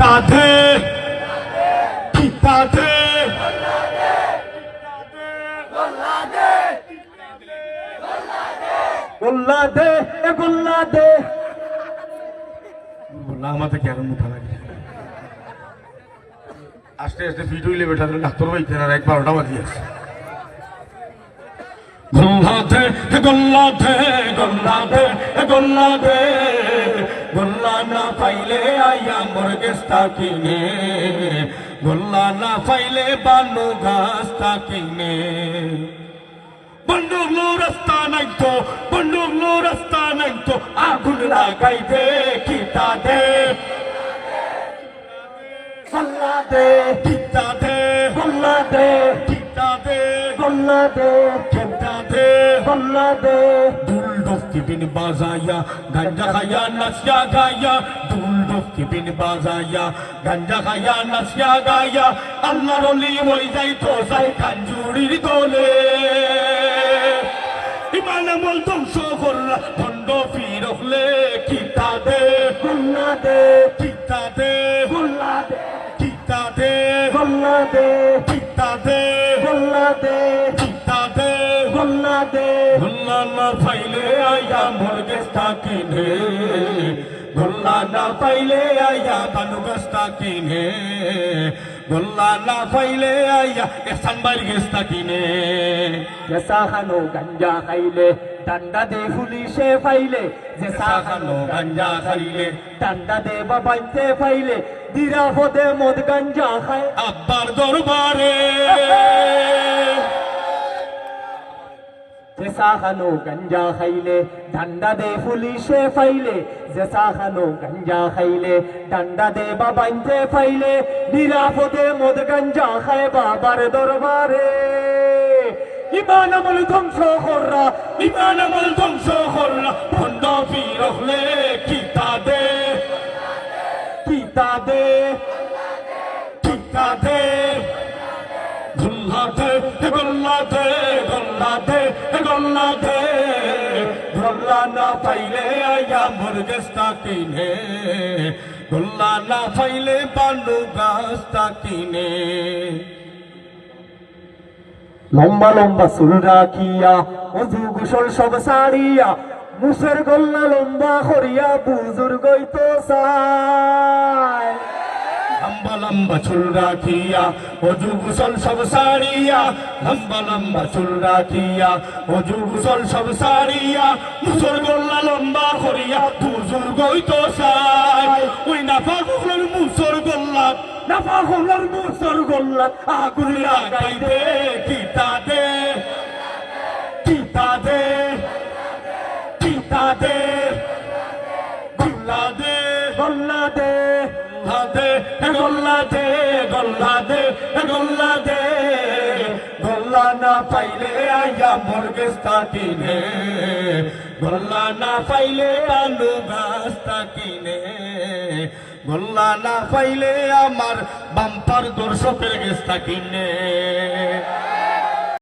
ফিতা দে গোল্লা দে এ গোল্লা দে বললাম আমাদের কেন মুঠা লাগে আস্তে আস্তে ফিট হইলে বেটা ডাক্তার বাইতে না এক বারোটা বাজি আছে গোল্লা দে গোল্লা দে গোল্লা দে গোল্লা দে গোল্লা না পাইলে আইয়া মোর গেস্তা কিনে গোল্লা না পাইলে বানু গাছটা কিনে বন্ধুগুলো রাস্তা নাই তো বন্ধুগুলো রাস্তা নাই তো আগুন লাগাই দে কিতা দে? গোল্লা দে। কিতা দে? গোল্লা দে। কিতা দে? গোল্লা দে। কিতা দে? গোল্লা দে। ডফকি বিন বাজায়া গাঞ্জা খায়া নাচিয়া গায়া দুল ডফকি বিন বাজায়া গাঞ্জা খায়া নাচিয়া গায়া আল্লাহর অলি মরি যাই তো যাই কাঞ্জুরির দোলে ইমান আমল ধ্বংস করলা ভণ্ড ফিরলে কিতা দে গোল্লা দে কিতা দে গোল্লা দে কিতা দে গোল্লা দে কিতা দে গোল্লা দে কিতা দে। গোল্লা না পাইলে আয়া মুরগেস্তা কিনে গোল্লা না পাইলে আয়া বানু গস্তা কিনে গোল্লা না পাইলে আয়া এসান বাইর গেস্তা কিনে জেসা খানো গাঞ্জা খাইলে ডান্ডা দে পুলিশে ফাইলে। জেসা খানো গাঞ্জা খাইলে। ডান্ডা দে বাবাইতে ফাইলে। দিরা ফদে মদ গাঞ্জা খায়। আব্বার দরবারে জেসা খানো গাঞ্জা খাইলে ডান্ডা দে পুলিশে ফাইলে জেসা খানো গাঞ্জা খাইলে ডান্ডা দে বাবাইতে ফাইলে দিরা ফদে মদ গাঞ্জা খায় বাবার দরবারে ইমান আমল ধ্বংস কররা ইমান আমল ধ্বংস করলা ভণ্ড ফিরলে কিতা দে কিতা দে কিতা দে দে গোল্লা না পাইলে আয়া মুরগেস্তা কিনে। গোল্লা না পাইলে বানু গাছটা কিনে। লম্বা লম্বা চুল রাখিয়া, অজু গোসল সব সারিয়া মুসের গল্লা লম্বা করিয়া বুজুর্গই তো চায়। লম্বা লম্বা চুল রাখিয়া, অজু গুসল সব সারিয়া, লম্বা লম্বা চুল রাখিয়া, অজু গুসল সব সারিয়া, মুসর গোল্লা লম্বা করিয়া বুজুর গইতো সাই ওই নাফা গুলোর মুসর গোল্লা, নাফা হলার মুসর গল্লা, আগুন লাগাই দে কিতা দে কিতা দে কিতা দে দে গোল্লা দে গোল্লা দে গোল্লা না পাইলে আয়া মুরগিস্তা কিনে গোল্লা না পাইলে আলু গাস্তা কিনে গোল্লা না পাইলে আমার বাম্পার দর্শকের গেস্তা কিনে